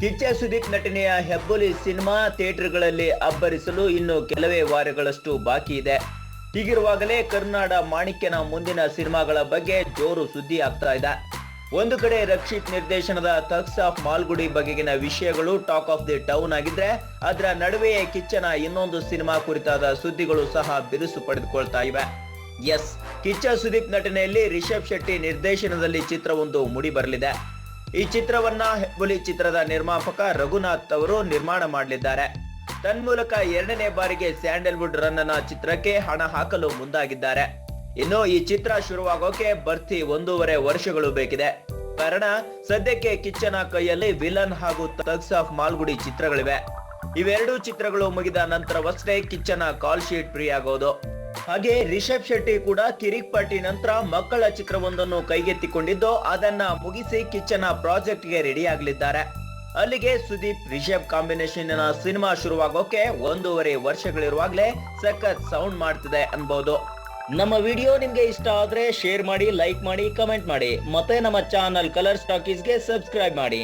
ಕಿಚ್ಚ ಸುದೀಪ್ ನಟನೆಯ ಹೆಬ್ಬುಲಿ ಸಿನಿಮಾ ಥಿಯೇಟರ್ಗಳಲ್ಲಿ ಅಬ್ಬರಿಸಲು ಇನ್ನು ಕೆಲವೇ ವಾರಗಳಷ್ಟು ಬಾಕಿ ಇದೆ. ಹೀಗಿರುವಾಗಲೇ ಕರ್ನಾಡ ಮಾಣಿಕ್ಯನ ಮುಂದಿನ ಸಿನಿಮಾಗಳ ಬಗ್ಗೆ ಜೋರು ಸುದ್ದಿ ಆಗ್ತಾ ಇದೆ. ಒಂದು ಕಡೆ ರಕ್ಷಿತ್ ನಿರ್ದೇಶನದ ಥಗ್ಸ್ ಆಫ್ ಮಾಲ್ಗುಡಿ ಬಗೆಗಿನ ವಿಷಯಗಳು ಟಾಕ್ ಆಫ್ ದಿ ಟೌನ್ ಆಗಿದ್ರೆ ಅದರ ನಡುವೆಯೇ ಕಿಚ್ಚನ ಇನ್ನೊಂದು ಸಿನಿಮಾ ಕುರಿತಾದ ಸುದ್ದಿಗಳು ಸಹ ಬಿರುಸು ಪಡೆದುಕೊಳ್ತಾ ಇವೆ. ಎಸ್, ಕಿಚ್ಚ ಸುದೀಪ್ ನಟನೆಯಲ್ಲಿ ರಿಷಬ್ ಶೆಟ್ಟಿ ನಿರ್ದೇಶನದಲ್ಲಿ ಚಿತ್ರವೊಂದು ಮುಡಿ ಬರಲಿದೆ ಈ ಚಿತ್ರವನ್ನ ಹೆಬ್ಬುಲಿ ಚಿತ್ರದ ನಿರ್ಮಾಪಕ ರಘುನಾಥ್ ಅವರು ನಿರ್ಮಾಣ ಮಾಡಲಿದ್ದಾರೆ. ತನ್ಮೂಲಕ ಎರಡನೇ ಬಾರಿಗೆ ಸ್ಯಾಂಡಲ್ವುಡ್ ರನ್ನ ಚಿತ್ರಕ್ಕೆ ಹಣ ಹಾಕಲು ಮುಂದಾಗಿದ್ದಾರೆ. ಇನ್ನು ಈ ಚಿತ್ರ ಶುರುವಾಗೋಕೆ ಬರ್ತಿ ಒಂದೂವರೆ ವರ್ಷಗಳು ಬೇಕಿದೆ. ಕಾರಣ, ಸದ್ಯಕ್ಕೆ ಕಿಚ್ಚನ ಕೈಯಲ್ಲಿ ವಿಲನ್ ಹಾಗೂ ತಗ್ಸ್ ಆಫ್ ಮಾಲ್ಗುಡಿ ಚಿತ್ರಗಳಿವೆ. ಇವೆರಡೂ ಚಿತ್ರಗಳು ಮುಗಿದ ನಂತರವಷ್ಟೇ ಕಿಚ್ಚನ ಕಾಲ್ ಶೀಟ್ ಫ್ರೀ ಆಗೋದು. ಹಾಗೆ ರಿಷಬ್ ಶೆಟ್ಟಿ ಕೂಡ ಕಿರಿಕ್ ಪಾರ್ಟಿ ನಂತರ ಮಕ್ಕಳ ಚಿತ್ರವೊಂದನ್ನು ಕೈಗೆತ್ತಿಕೊಂಡಿದ್ದು, ಅದನ್ನ ಮುಗಿಸಿ ಕಿಚ್ಚನ ಪ್ರಾಜೆಕ್ಟ್ಗೆ ರೆಡಿ ಆಗಲಿದ್ದಾರೆ. ಅಲ್ಲಿಗೆ ಸುದೀಪ್, ರಿಷಬ್ ಕಾಂಬಿನೇಷನ್ ಸಿನಿಮಾ ಶುರುವಾಗೋಕೆ ಒಂದೂವರೆ ವರ್ಷಗಳಿರುವಾಗಲೇ ಸಖತ್ ಸೌಂಡ್ ಮಾಡ್ತಿದೆ ಅನ್ಬೋದು. ನಮ್ಮ ವಿಡಿಯೋ ನಿಮ್ಗೆ ಇಷ್ಟ ಆದ್ರೆ ಶೇರ್ ಮಾಡಿ ಲೈಕ್ ಮಾಡಿ ಕಮೆಂಟ್ ಮಾಡಿ. ಮತ್ತೆ ನಮ್ಮ ಚಾನಲ್ ಕಲರ್ ಸ್ಟಾಕೀಸ್ಗೆ ಸಬ್ಸ್ಕ್ರೈಬ್ ಮಾಡಿ.